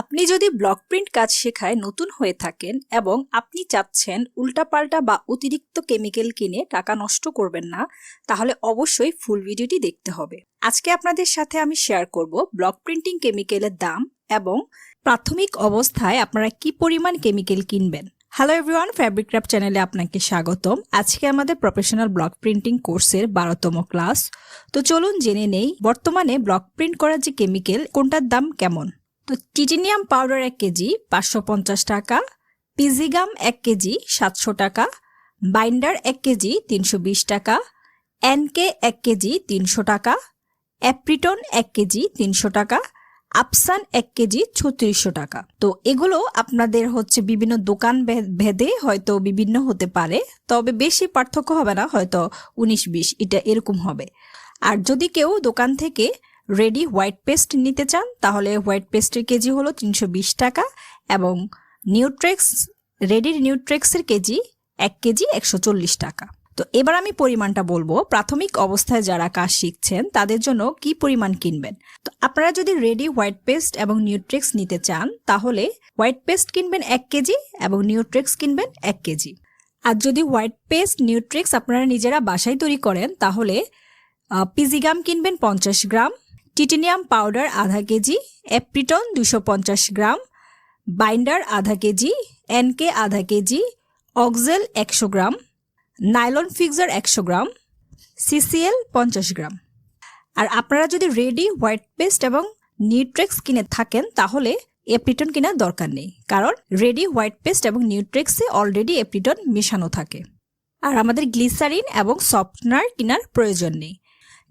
আপনি যদি block print কাজ শেখায় নতুন হয়ে থাকেন এবং আপনি চাচ্ছেন উল্টাপাল্টা বা অতিরিক্ত কেমিক্যাল কিনে টাকা নষ্ট করবেন না, তাহলে অবশ্যই ফুল ভিডিওটি দেখতে হবে। আজকে আপনাদের সাথে আমি শেয়ার করব ব্লক প্রিন্টিং কেমিক্যালের দাম এবং প্রাথমিক অবস্থায় আপনারা কি পরিমাণ কেমিক্যাল কিনবেন। হ্যালো এভরিওয়ান ফ্যাব্রিক ক্রাফট চ্যানেলে আপনাকে স্বাগতম। আজকে আমাদের প্রফেশনাল ব্লক প্রিন্টিং কোর্সের বারোতম ক্লাস তো চলুন জেনে নেই, বর্তমানে ব্লক প্রিন্ট করার যে কেমিক্যাল কোনটার দাম কেমন? তো টিটেনিয়াম পাউডার এক কেজি, পাঁচশো পঞ্চাশ টাকা। পিজিগাম এক কেজি, সাতশো টাকা। বাইন্ডার এক কেজি, তিনশো বিশ টাকা। এনকে এক কেজি, তিনশো টাকা। অ্যাপ্রিটন এক কেজি, তিনশো টাকা। আপসান এক কেজি, ছত্রিশশো টাকা। তো এগুলো আপনাদের হচ্ছে বিভিন্ন দোকান ভেদে হয়তো বিভিন্ন হতে পারে, তবে বেশি পার্থক্য হবে না, হয়তো উনিশ বিশ, এটা এরকম হবে। আর যদি কেউ দোকান থেকে রেডি হোয়াইট পেস্ট নিতে চান, তাহলে হোয়াইট পেস্টের কেজি হলো তিনশো বিশ টাকা এবং নিউট্রেক্স রেডি নিউট্রেক্সের কেজি এক কেজি একশো চল্লিশ টাকা। তো এবার আমি পরিমাণটা বলব। প্রাথমিক অবস্থায় যারা কাজ শিখছেন, তাদের জন্য কি পরিমাণ কিনবেন? তো আপনারা যদি রেডি হোয়াইট পেস্ট এবং নিউট্রেক্স নিতে চান, তাহলে হোয়াইট পেস্ট কিনবেন এক কেজি এবং নিউট্রেক্স কিনবেন এক কেজি। আর যদি হোয়াইট পেস্ট, নিউট্রেক্স আপনারা নিজেরা বাসায় তৈরি করেন, তাহলে পিজিগাম কিনবেন পঞ্চাশ গ্রাম টিটেনিয়াম পাউডার আধা কেজি অ্যাপ্রিটন দুশো পঞ্চাশ গ্রাম বাইন্ডার আধা কেজি এনকে আধা কেজি অক্সেল একশো গ্রাম নাইলন ফিক্সার একশো গ্রাম সিসিএল পঞ্চাশ গ্রাম। আর আপনারা যদি রেডি, হোয়াইট পেস্ট এবং নিউট্রেক্স কিনে থাকেন, তাহলে এপ্রিটন কেনার দরকার নেই। কারণ রেডি, হোয়াইট পেস্ট এবং নিউট্রেক্সে অলরেডি এপ্রিটন মেশানো থাকে। আর আমাদের গ্লিসারিন এবং সফটনার কেনার প্রয়োজন নেই।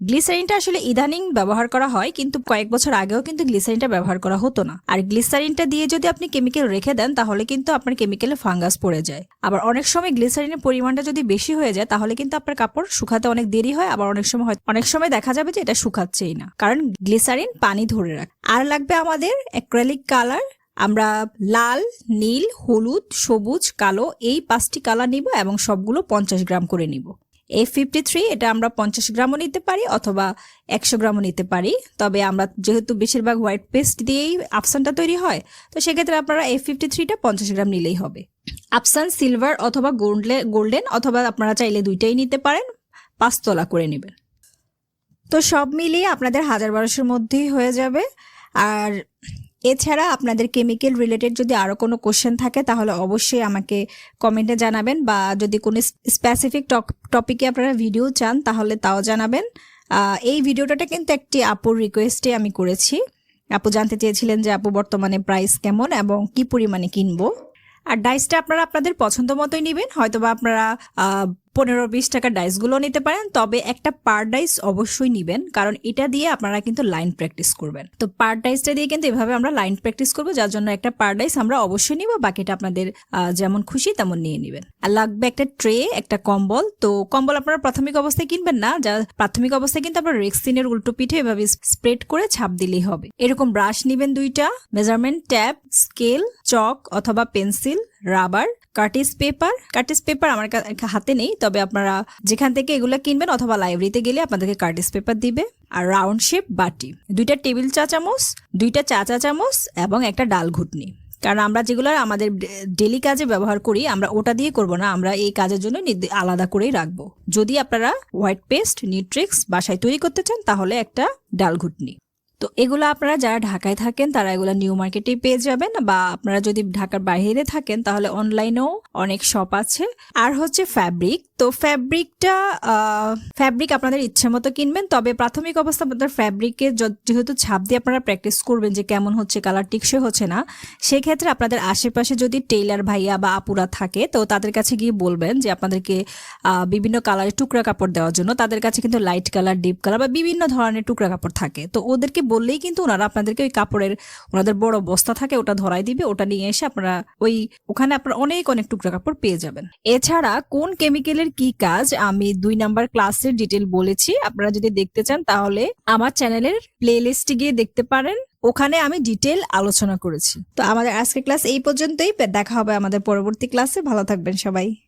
গ্লিসারিনটা আসলে ইদানিং ব্যবহার করা হয়, কিন্তু কয়েক বছর আগেও কিন্তু গ্লিসারিনটা ব্যবহার করা হতো না। আর গ্লিসারিনটা দিয়ে যদি আপনি কেমিক্যাল রেখে দেন, তাহলে কিন্তু আপনার কেমিক্যালে ফাঙ্গাস পড়ে যায়। আবার অনেক সময় গ্লিসারিনের পরিমাণটা যদি বেশি হয়ে যায়, তাহলে কিন্তু আপনার কাপড় শুকাতে অনেক দেরি হয়, আবার অনেক সময় হয়, অনেক সময় দেখা যাবে যে এটা শুকাচ্ছেই না। কারণ গ্লিসারিন পানি ধরে রাখে। আর লাগবে আমাদের অ্যাক্রেলিক কালার। আমরা লাল, নীল, হলুদ, সবুজ, কালো এই পাঁচটি কালার নিব এবং সবগুলো পঞ্চাশ গ্রাম করে নিব। এই ফিফটি থ্রি এটা আমরা পঞ্চাশ গ্রামও নিতে পারি অথবা একশো গ্রামও নিতে পারি। তবে আমরা যেহেতু বেশিরভাগ হোয়াইট পেস্ট দিয়েই আফসানটা তৈরি হয়, তো সেক্ষেত্রে আপনারা এ ফিফটি থ্রিটা পঞ্চাশ গ্রাম নিলেই হবে। আফসান সিলভার অথবা গোল্ডে গোল্ডেন অথবা আপনারা চাইলে দুইটাই নিতে পারেন, পাঁচতলা করে নেবেন। তো সব মিলিয়ে আপনাদের হাজার বারোশোর মধ্যেই হয়ে যাবে। আর এছাড়া আপনাদের কেমিক্যাল রিলেটেড যদি আরও কোনো কোশ্চেন থাকে, তাহলে অবশ্যই আমাকে কমেন্টে জানাবেন বা যদি কোনো স্পেসিফিক টপিকে আপনারা ভিডিও চান, তাহলে তাও জানাবেন। এই ভিডিওটা কিন্তু একটি আপুর রিকোয়েস্টে আমি করেছি। আপু জানতে চেয়েছিলেন যে আপু বর্তমানে প্রাইস কেমন এবং কি পরিমাণে কিনবো। আর ডাইসটা আপনারা আপনাদের পছন্দ মতোই নেবেন, হয়তোবা আপনারা পনেরো বিশ টাকার ডাইসগুলো নিতে পারেন, তবে একটা পার ডাইস অবশ্যই নিবেন, কারণ এটা দিয়ে আপনারা কিন্তু লাইন প্র্যাকটিস করবেন। তো পার ডাইসটা দিয়ে কিন্তু এভাবে আমরা লাইন প্র্যাকটিস করব, যার জন্য একটা পার ডাইস আমরা অবশ্যই নিব, বাকিটা আপনাদের যেমন খুশি তেমন নিয়ে নেবেন। আর লাগবে একটা ট্রে একটা কম্বল, তো কম্বল আপনারা প্রাথমিক অবস্থায় কিনবেন না, যা প্রাথমিক অবস্থায় কিন্তু আপনার রেক্সিনের উল্টো পিঠে এভাবে স্প্রেড করে ছাপ দিলেই হবে। এরকম ব্রাশ নিবেন দুইটা মেজারমেন্ট ট্যাব স্কেল চক অথবা pencil rubber cartridge paper cartridge paper আমার হাতে নেই, তবে আপনারা যেখান থেকে এগুলো কিনবেন অথবা লাইব্রেরিতে গেলে আপনাদেরকে কার্টিস পেপার দিবে আর রাউন্ড শেপ বাটি। দুইটা টেবিল চা চামচ, দুইটা চা চা চামচ এবং একটা ডাল ঘুটনি। কারণ আমরা যেগুলো আমাদের ডেলি কাজে ব্যবহার করি, আমরা ওটা দিয়ে করব না, আমরা এই কাজের জন্য আলাদা করেই রাখব। যদি আপনারা হোয়াইট পেস্ট, নিউট্রিক্স বাসায় তৈরি করতে চান, তাহলে একটা ডাল ঘুটনি। তো এগুলো আপনারা যারা ঢাকায় থাকেন, তারা এগুলো নিউ মার্কেটেই পেয়ে যাবেন বা আপনারা যদি ঢাকার বাইরে থাকেন, তাহলে অনলাইনেও অনেক শপ আছে। আর হচ্ছে ফ্যাব্রিক তো ফ্যাব্রিকটা ফ্যাব্রিক আপনাদের ইচ্ছে মতো কিনবেন, তবে প্রাথমিক অবস্থা আপনাদের ফ্যাব্রিকে যেহেতু ছাপ দিয়ে আপনারা প্র্যাকটিস করবেন যে কেমন হচ্ছে কালার টিকসই হচ্ছে না, সেক্ষেত্রে আপনাদের আশেপাশে যদি টেইলার ভাইয়া বা আপুরা থাকে, তো তাদের কাছে গিয়ে বলবেন যে আপনাদেরকে বিভিন্ন কালারের টুকরা কাপড় দেওয়ার জন্য, তাদের কাছে কিন্তু লাইট কালার ডিপ কালার বা বিভিন্ন ধরনের টুকরা কাপড় থাকে। তো ওদেরকে বললেই কিন্তু ওনারা আপনাদেরকে ওই কাপড়ের, ওনাদের বড় বস্তা থাকে, ওটা ধরাই দিবে, ওটা নিয়ে এসে আপনারা ওই, ওখানে আপনারা অনেক অনেক টুকরা কাপড় পেয়ে যাবেন। এছাড়া কোন কেমিক্যালের কি কাজ? আমি দুই নাম্বার ক্লাসের ডিটেল বলেছি। আপনারা যদি দেখতে চান তাহলে আমার চ্যানেলের প্লে লিস্টে গিয়ে দেখতে পারেন। ওখানে আমি ডিটেল আলোচনা করেছি। তো আমাদের আজকের ক্লাস এই পর্যন্তই। দেখা হবে আমাদের পরবর্তী ক্লাসে ভালো থাকবেন সবাই।